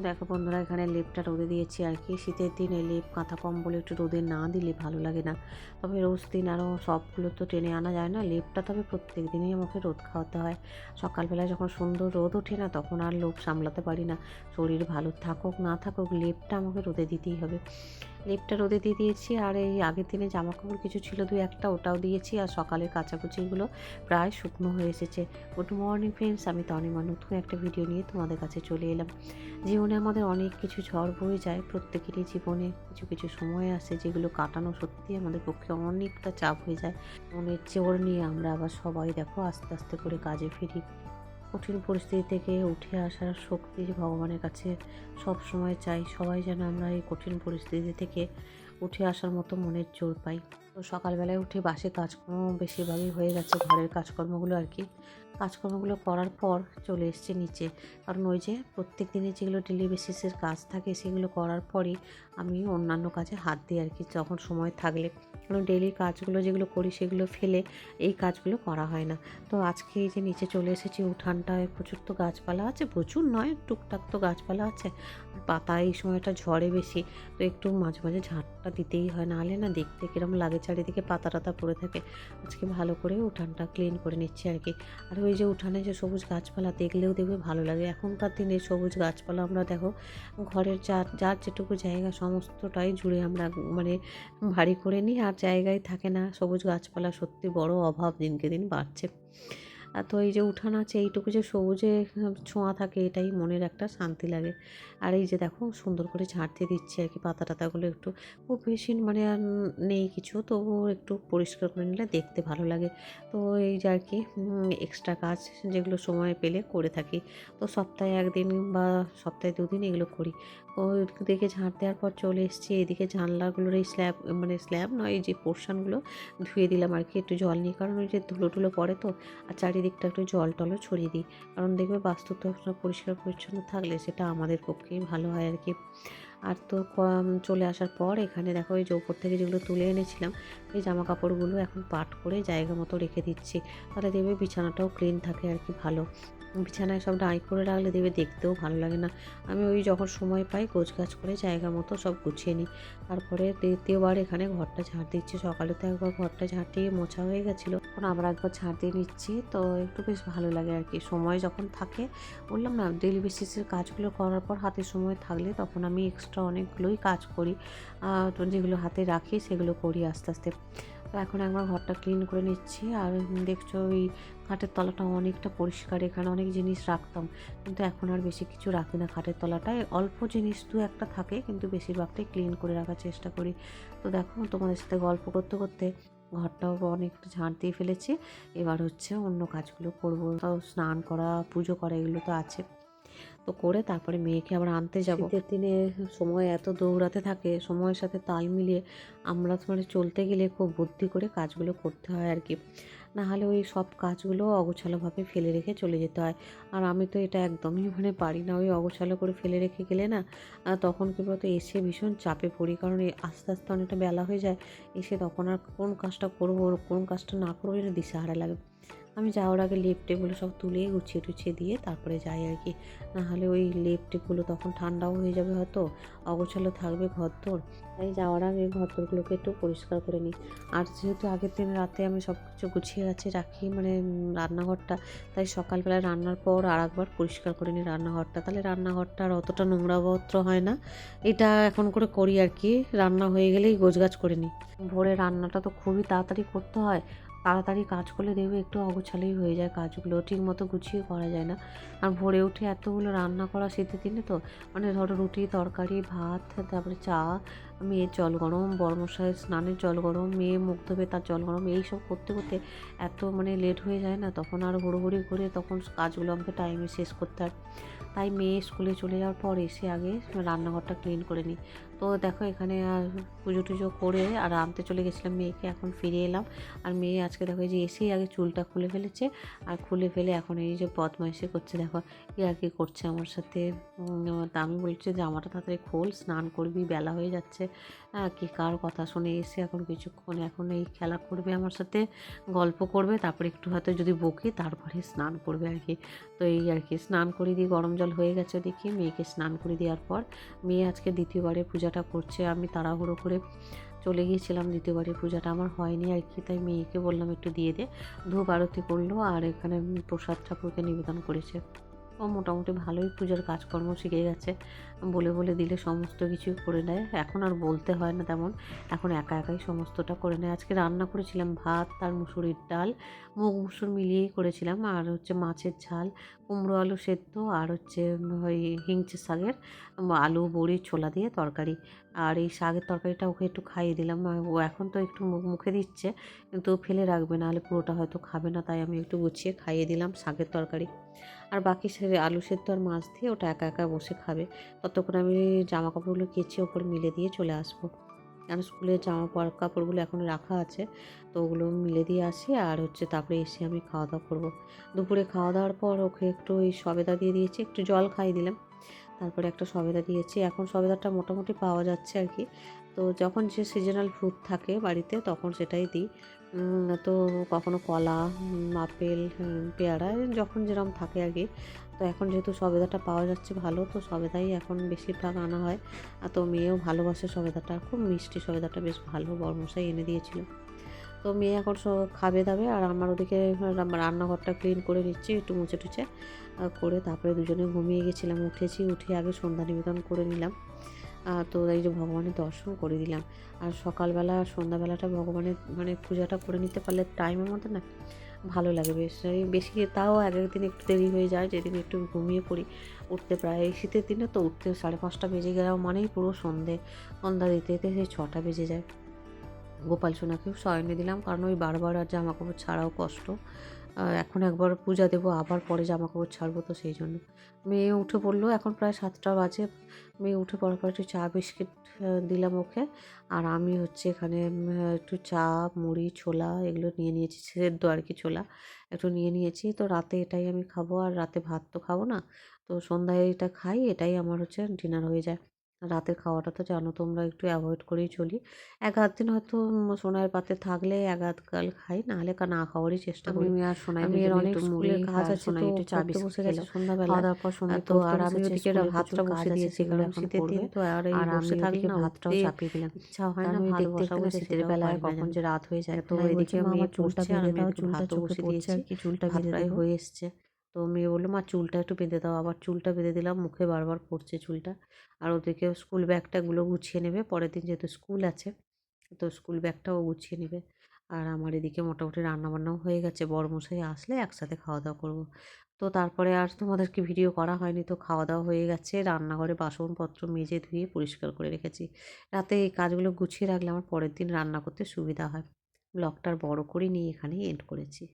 দেখো বন্ধুরা, এখানে লেপটা রোদে দিয়েছি আর কি। শীতের দিনে লেপ, কাঁথা কম্বল একটু রোদে না দিলে ভালো লাগে না। তবে রোজ দিন আরও সবগুলো তো টেনে আনা যায় না। লেপটা তবে প্রত্যেক দিনই আমাকে রোদ খাওয়াতে হয়। সকালবেলায় যখন সুন্দর রোদ ওঠে না, তখন আর লোভ সামলাতে পারি না। শরীর ভালো থাকুক, না থাকুক, লেপটা আমাকে রোদে দিতেই হবে। লেপটা রোদে দিয়ে দিয়েছি আর এই আগের দিনে জামা কাপড় কিছু ছিল, দুই একটা ওটাও দিয়েছি আর সকালের কাচাকুচিগুলো প্রায় শুকনো হয়ে এসেছে। গুড মর্নিং ফ্রেন্ডস আমি তনিমা। নতুন একটা ভিডিও নিয়ে তোমাদের কাছে চলে এলাম। জীবনে আমাদের অনেক কিছু ঝড় বয়ে যায়, প্রত্যেকেরই জীবনে কিছু কিছু সময় আসে যেগুলো কাটানো সত্যি আমাদের পক্ষে অনেকটা চাপ হয়ে যায়। মনের জোর নিয়ে আমরা আবার সবাই দেখো আস্তে আস্তে করে কাজে ফিরি। কঠিন পরিস্থিতি থেকে উঠে আসার শক্তি ভগবানের কাছে সব সময় চাই। সবাই যেন আমরা এই কঠিন পরিস্থিতি থেকে উঠে আসার মতো মনের জোর পাই। তো সকালবেলায় উঠে বাসে কাজকর্ম বেশিরভাগই হয়ে গেছে, ঘরের কাজকর্মগুলো আর কি। কাজকর্মগুলো করার পর চলে এসছে নিচে। কারণ ওই যে প্রত্যেক দিনে যেগুলো ডেলি বেসিসের কাজ থাকে সেগুলো করার পরই আমি অন্যান্য কাজে হাত দিই আর কি, যখন সময় থাকলে। কারণ ডেলি কাজগুলো যেগুলো করি সেগুলো ফেলে এই কাজগুলো করা হয় না। তো আজকে এই যে নিচে চলে এসেছি, উঠানটায় প্রচুর তো গাছপালা আছে, প্রচুর নয়, টুকটাক তো গাছপালা আছে। আর পাতা এই সময়টা ঝড়ে বেশি, তো একটু মাঝে মাঝে ঝাঁটটা দিতেই হয়, নাহলে না দেখতে কীরকম লাগে চারিদিকে পাতা টাতা পড়ে থাকে। আজকে ভালো করে উঠানটা ক্লিন করে নিচ্ছি আর কি আর ওই যে উঠানে যে সবুজ গাছপালা দেখলেও দেখবে ভালো লাগে। এখনকার দিনে সবুজ গাছপালা আমরা দেখো, ঘরের যার যার যেটুকু জায়গা সমস্তটাই জুড়ে আমরা মানে ভারী করে নিই। আর জায়গায় থাকে না সবুজ গাছপালা, সত্যি বড় অভাব দিনকে দিন বাড়ছে। আর তো এই যে উঠান আছে, এইটুকু যে সবুজে ছোঁয়া থাকে, এটাই মনের একটা শান্তি লাগে। আর এই যে দেখো, সুন্দর করে দিয়ে দিচ্ছে আর কি পাতা টাতাগুলো একটু। খুব বেশি মানে আর নেই কিছু, তবুও একটু পরিষ্কার করে নিলে দেখতে ভালো লাগে। তো এই যে আর কি এক্সট্রা কাজ যেগুলো সময় পেলে করে থাকি। তো সপ্তাহে একদিন বা সপ্তাহে দুদিন এগুলো করি। ওইদিকে ঝাঁট দেওয়ার পর চলে এসেছি। এদিকে জানলাগুলোর এই স্ল্যাব মানে স্ল্যাব নয়, এই যে পোর্শনগুলো ধুয়ে দিলাম আর কি, একটু জল নিয়ে। কারণ ওই যে ধুলো টুলো পড়ে তো, আর চারিদিকটা একটু জল টলও ছড়িয়ে দিই। কারণ দেখবে বাস্তু পরিষ্কার পরিচ্ছন্ন থাকলে সেটা আমাদের পক্ষেই ভালো হয় আর কি। আর তো চলে আসার পর এখানে দেখো এই যে ওপর থেকে যেগুলো তুলে এনেছিলাম, এই জামা কাপড়গুলো এখন পাট করে জায়গা মতো রেখে দিচ্ছি। তাহলে দেখবে বিছানাটাও ক্লিন থাকে আর কি ভালো। বিছানায় সব ডাঁই করে রাখলে দেবে দেখতেও ভালো লাগে না। আমি ওই যখন সময় পাই গোছ গাছ করে জায়গা মতো সব গুছিয়ে নিই। তারপরে দ্বিতীয়বার এখানে ঘরটা ঝাড় দিচ্ছি। সকালে তো একবার ঘরটা ঝাঁটিয়ে মোছা হয়ে গেছিল। এখন আবার একবার ঝাড় দিয়ে নিচ্ছি। তো একটু বেশ ভালো লাগে আর কি। সময় যখন থাকে, বললাম না ডেলি বেসিসের কাজগুলো করার পর হাতে সময় থাকলে তখন আমি এক্সট্রা অনেকগুলোই কাজ করি। তো যেগুলো হাতে রাখি সেগুলো করি আস্তে আস্তে। তো এখন একবার ঘরটা ক্লিন করে নিচ্ছি। আর দেখছ ওই খাটের তলাটা অনেকটা পরিষ্কার। এখানে অনেক জিনিস রাখতাম। কিন্তু এখন আর বেশি কিছু রাখি না খাটের তলাটায়। অল্প জিনিস দু একটা থাকে কিন্তু বেশিরভাগটাই ক্লিন করে রাখার চেষ্টা করি। তো দেখো, তোমাদের সাথে গল্প করতে করতে ঘরটাও অনেকটা ঝাঁট দিয়ে ফেলেছি। এবার হচ্ছে অন্য কাজগুলো করব। স্নান করা, পুজো করা এগুলো তো আছে। তো করে তারপরে মেয়েকে আবার আনতে যাব। শীতের দিনে সময় এত দৌড়াতে থাকে, সময়ের সাথে তাল মিলিয়ে আমরা মানে চলতে গেলে খুব বুদ্ধি করে কাজগুলো করতে হয় আর কি। না হলে ওই সব কাজগুলো অগোছালোভাবে ফেলে রেখে চলে যেতে হয়। আর আমি তো এটা একদমই মানে পারি না ওই অগোছালো করে ফেলে রেখে গেলে না তখন কি বলতো এসে ভীষণ চাপে পড়ি। কারণ এই আস্তে আস্তে অনেকটা বেলা হয়ে যায় এসে তখন আর কোন কাজটা করব, কোন কাজটা না করব এটা দিশাহারা লাগে। আমি যাওয়ার আগে লেপ টেপগুলো সব তুলে গুছিয়ে টুছিয়ে দিয়ে তারপরে যাই আর কি। নাহলে ওই লেপ টেপগুলো তখন ঠান্ডাও হয়ে যাবে হয়তো, অগোছালো থাকবে ঘরদোর। তাই যাওয়ার আগে ঘর ঘরদোরগুলোকে একটু পরিষ্কার করে নিই। আর যেহেতু আগের দিন রাতে আমি সব কিছু গুছিয়ে গাছে রাখি মানে রান্নাঘরটা, তাই সকালবেলা রান্নার পর আর একবার পরিষ্কার করে নিই রান্নাঘরটা। তাহলে রান্নাঘরটা আর অতটা নোংরাবত্র হয় না। এটা এখন করে করি আর কি, রান্না হয়ে গেলেই গোছগাছ করে নিই। ভোরে রান্নাটা তো খুবই তাড়াতাড়ি করতে হয় তাড়াতাড়ি কাজ করলে দেখবে একটু অগোছালেই হয়ে যায় কাজগুলো, ঠিক মতো গুছিয়ে করা যায় না। আর ভোরে উঠে এতগুলো রান্না করা শীতের দিনে তো মানে ধরো রুটি, তরকারি, ভাত, তারপরে চা মেয়ের জল গরম বড়মশাইয়ের স্নানের জল গরম, মেয়ে মুখ ধোবে তার জল গরম, এইসব করতে করতে এত মানে লেট হয়ে যায় না, তখন আর হুড়োহুড়ি করে তখন কাজগুলো আমাকে টাইমে শেষ করতে হয়। তাই মেয়ে স্কুলে চলে যাওয়ার পর এসে আগে রান্নাঘরটা ক্লিন করে নিই। তো দেখো এখানে আর পুজো টুজো করে আর আনতে চলে গেছিলাম মেয়েকে, এখন ফিরে এলাম। আর মেয়ে আজকে দেখো যে এসেই আগে চুলটা খুলে ফেলেছে আর খুলে ফেলে এখন এই যে বদমাইশি করছে, দেখো কি আর কি করছে আমার সাথে। তা আমি বলছি জামাটা তাড়াতাড়ি খোল, স্নান করবি, বেলা হয়ে যাচ্ছে। কি কার কথা শুনে এসে এখন কিছুক্ষণ? এখন এই খেলা করবে আমার সাথে, গল্প করবে, তারপরে একটু হয়তো যদি বকে তারপরে স্নান করবে আর কি। তো এই আর কি, স্নান করে দিয়ে গরম জল হয়ে গেছে দেখি, মেয়েকে স্নান করে দেওয়ার পর মেয়ে আজকে দ্বিতীয়বারে পূজাটা করছে, আমি তাড়াহুড়ো করে চলে গিয়েছিলাম দ্বিতীয়বারে পূজাটা, আমার হয়নি আর কি, তাই মেয়েকে বললাম একটু দিয়ে দে। ধূপ আরতি করল আর এখানে প্রসাদ ঠাকুরকে নিবেদন করেছে। মোটামুটি ভালোই পূজার কাজকর্ম শিখে গেছে। বলে বলে দিলে সমস্ত কিছু করে নেয়। এখন আর বলতে হয় না তেমন। এখন একা একাই সমস্তটা করে নেয়। আজকে রান্না করেছিলাম ভাত আর মুসুরির ডাল। মুগ, মুসুর মিলিয়েই করেছিলাম। আর হচ্ছে মাছের ঝাল, কুমড়ো আলু সেদ্ধ, আর হচ্ছে ওই হিংচে শাকের আলু, বড়ি, ছোলা দিয়ে তরকারি। আর এই শাকের তরকারিটা ওকে একটু খাইয়ে দিলাম। ও এখন তো একটু মুখ- দিচ্ছে, কিন্তু ফেলে রাখবে, নাহলে পুরোটা হয়তো খাবে না, তাই আমি একটু গুছিয়ে খাইয়ে দিলাম শাকের তরকারি। আর বাকি সে আলু সেদ্ধ আর মাছ দিয়ে ওটা একা একা বসে খাবে। ততক্ষণ আমি জামা কাপড়গুলো কেচে ওপর মিলে দিয়ে চলে আসব। কারণ স্কুলের জামা পর, কাপড়গুলো এখন রাখা আছে, তো ওগুলো মিলে দিয়ে আসি আর হচ্ছে তারপরে এসে আমি খাওয়া দাওয়া করব। দুপুরে খাওয়া দাওয়ার পর ওকে একটু ওই সবেদা দিয়ে দিয়েছি, একটু জল খাইয়ে দিলাম। তারপরে একটা সবেদা দিয়েছি। এখন সবেদাটা মোটামুটি পাওয়া যাচ্ছে আর কি। তো যখন যে সিজনাল ফ্রুট থাকে বাড়িতে তখন সেটাই দিই। তো কখনো কলা আপেল পেয়ারা যখন যেরকম থাকে আর কি। তো এখন যেহেতু সবেদাটা পাওয়া যাচ্ছে ভালো, তো সবেদাই এখন বেশিরভাগ আনা হয়। আর তো মেয়েও ভালোবাসে সবেদাটা। খুব মিষ্টি সবেদাটা, বেশ ভালো বরমশাই এনে দিয়েছিল। তো মেয়ে এখন সব খাবে দাবে, আর আমার ওদিকে রান্নাঘরটা ক্লিন করে নিচ্ছি, একটু মুছে টুছে করে তারপরে দুজনে ঘুমিয়ে গেছিলাম, উঠেছি, উঠে আগে সন্ধ্যা নিবেদন করে নিলাম তো এই যে ভগবানের দর্শন করে দিলাম, আর সকালবেলা, সন্ধ্যাবেলাটা ভগবানের মানে পূজাটা করে নিতে পারলে টাইমের মধ্যে না ভালো লাগে বেশ বেশি তাও এক একদিন একটু দেরি হয়ে যায়, যেদিন একটু ঘুমিয়ে পড়ি, উঠতে প্রায় এই শীতের দিনে তো উঠতে সাড়ে পাঁচটা বেজে গেলেও মানেই পুরো সন্ধে, সন্ধ্যা দিতে দিতে সেই ছটা বেজে যায়। গোপাল সোনাকেও শয়নে দিলাম, কারণ ওই বারবার আর জামা কাপড় ছাড়াও কষ্ট। এখন একবার পূজা দেবো, আবার পরে জামা কাপড় ছাড়বো তো সেই জন্য। মেয়ে উঠে পড়ল, এখন প্রায় সাতটা বাজে। মেয়ে উঠে পড়ার পর একটু চা, বিস্কিট দিলাম ওকে। আর আমি হচ্ছে এখানে একটু চা, মুড়ি, ছোলা এগুলো নিয়ে নিয়েছি, সেদ্ধ আর কি ছোলা একটু নিয়ে নিয়েছি। তো রাতে এটাই আমি খাব, আর রাতে ভাত তো খাব না। তো সন্ধ্যায় এটা খাই, এটাই আমার হচ্ছে ডিনার হয়ে যায়। রাতের খাওয়াটা তো জানো তোমরা একটু অ্যাভয়েড করেই চলি। এক আধ দিন হয়তো সোনার পাতে থাকলে এক আধ কাল খাই নাহলে না খাওয়ারই চেষ্টা করি। আমি আর সোনাই দুজনে অনেক স্কুলের মুড়ি কাজ আছে সোনাই তো একটু চা বিস্কুট বসে গেছে সন্ধ্যাবেলা খাওয়া দাওয়ার পর সোনাই তো আর আমি ওদিকে ভাতটা বসে দিয়েছি কারণ এখন শীতের দিন। তো আর এই বসে থাকলে না ভাতটাও চাপিয়ে দিলাম। ইচ্ছা হয় না ভাত বসাবো শীতের বেলায় হয় কখন যে রাত হয়ে যায়। তো এদিকে আমার চুলটা আমি দাও, চুলটা চোখে বসে পড়ছে দিয়েছি আর কি, চুলটা প্রায় হয়ে এসছে। তো মেয়ে বলল, মা, চুলটা একটু বেঁধে দাও। আবার চুলটা বেঁধে দিলাম, মুখে বারবার পড়ছে চুলটা। আর ওদিকে স্কুল ব্যাগটাগুলো গুছিয়ে নেবে, পরের দিন যেহেতু স্কুল আছে, তো স্কুল ব্যাগটাও গুছিয়ে নেবে। আর আমার এদিকে মোটামুটি রান্নাবান্নাও হয়ে গেছে বড়মশাই আসলে একসাথে খাওয়া দাওয়া করব। তো তারপরে আর তোমাদেরকে ভিডিও করা হয়নি, তো খাওয়া দাওয়া হয়ে গেছে, রান্নাঘরে বাসনপত্র মেজে ধুয়ে পরিষ্কার করে রেখেছি। রাতে এই কাজগুলো গুছিয়ে রাখলে আমার পরের দিন রান্না করতে সুবিধা হয়। ব্লগটার বড় করে নিয়ে এখানেই এন্ড করেছি।